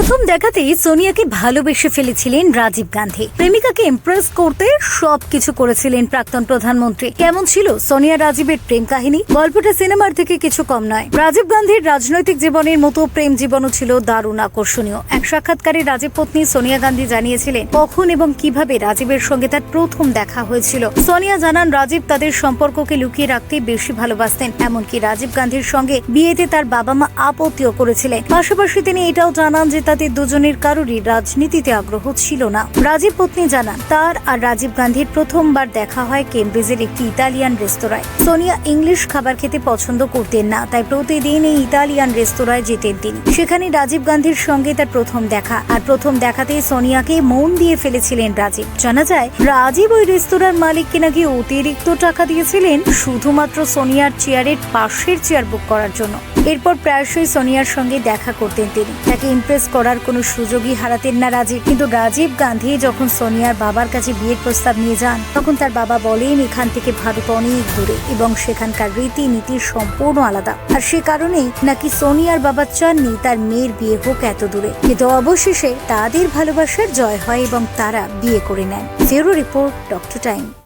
প্রথম দেখাতেই সোনিয়াকে ভালোবেসে ফেলেছিলেন রাজীব গান্ধী। প্রেমিকাকে ইমপ্রেস করতে সবকিছু করেছিলেন প্রাক্তন প্রধানমন্ত্রী। কেমন ছিল সোনিয়া রাজীবের প্রেম কাহিনী? গল্পটা সিনেমার থেকে কিছু কম নয়। রাজীব গান্ধীর রাজনৈতিক জীবনের মতো প্রেম জীবনও ছিল দারুণ আকর্ষণীয়। এক সাক্ষাৎকারে রাজীব পত্নী সোনিয়া গান্ধী জানিয়েছিলেন, কখন এবং কীভাবে রাজীবের সঙ্গে তার প্রথম দেখা হয়েছিল? সোনিয়া জানান, রাজীব তাদের সম্পর্ককে লুকিয়ে রাখতে বেশি ভালোবাসতেন, এমনকি রাজীব গান্ধীর সঙ্গে বিয়েতে তার বাবা মা আপত্তিও করেছিলেন। পাশাপাশি তিনি এটাও জানান যে তাদের দুজনের কারোরই রাজনীতিতে আগ্রহ ছিল না। রাজীব পত্নী জানান, তার আর রাজীব গান্ধীর প্রথমবার দেখা হয় কেমব্রিজের একটি ইতালিয়ান রেস্তোরাঁয়। সোনিয়া ইংলিশ খাবার খেতে পছন্দ করতেন না, তাই প্রতিদিন এই ইতালিয়ান রেস্তোরাঁয় যেতেন তিনি। সেখানে রাজীব গান্ধীর সঙ্গে তার প্রথম দেখা, আর প্রথম দেখাতেই সোনিয়াকে মন দিয়ে ফেলেছিলেন রাজীব। জানা যায়, রাজীব ওই রেস্তোরাঁর মালিককে নাকি অতিরিক্ত টাকা দিয়েছিলেন, শুধুমাত্র সোনিয়ার চেয়ারের পাশের চেয়ার বুক করার জন্য। এরপর প্রায়শই সোনিয়ার সঙ্গে দেখা করতেন তিনি। তাকে ইমপ্রেস করার কোনো সুযোগই হারাতেন না রাজীব। কিন্তু রাজীব গান্ধী যখন সোনিয়ার বাবার কাছে বিয়ের প্রস্তাব নিয়ে যান, তখন তার বাবা বলেন, এখান থেকে ভারত অনেক দূরে এবং সেখানকার রীতিনীতি সম্পূর্ণ আলাদা। আর সে কারণেই নাকি সোনিয়ার বাবা চাননি তার মেয়ের বিয়ে হোক এত দূরে। কিন্তু অবশেষে তাদের ভালোবাসার জয় হয় এবং তারা বিয়ে করে নেন। ফেরো রিপোর্ট ডক্টর টাইম।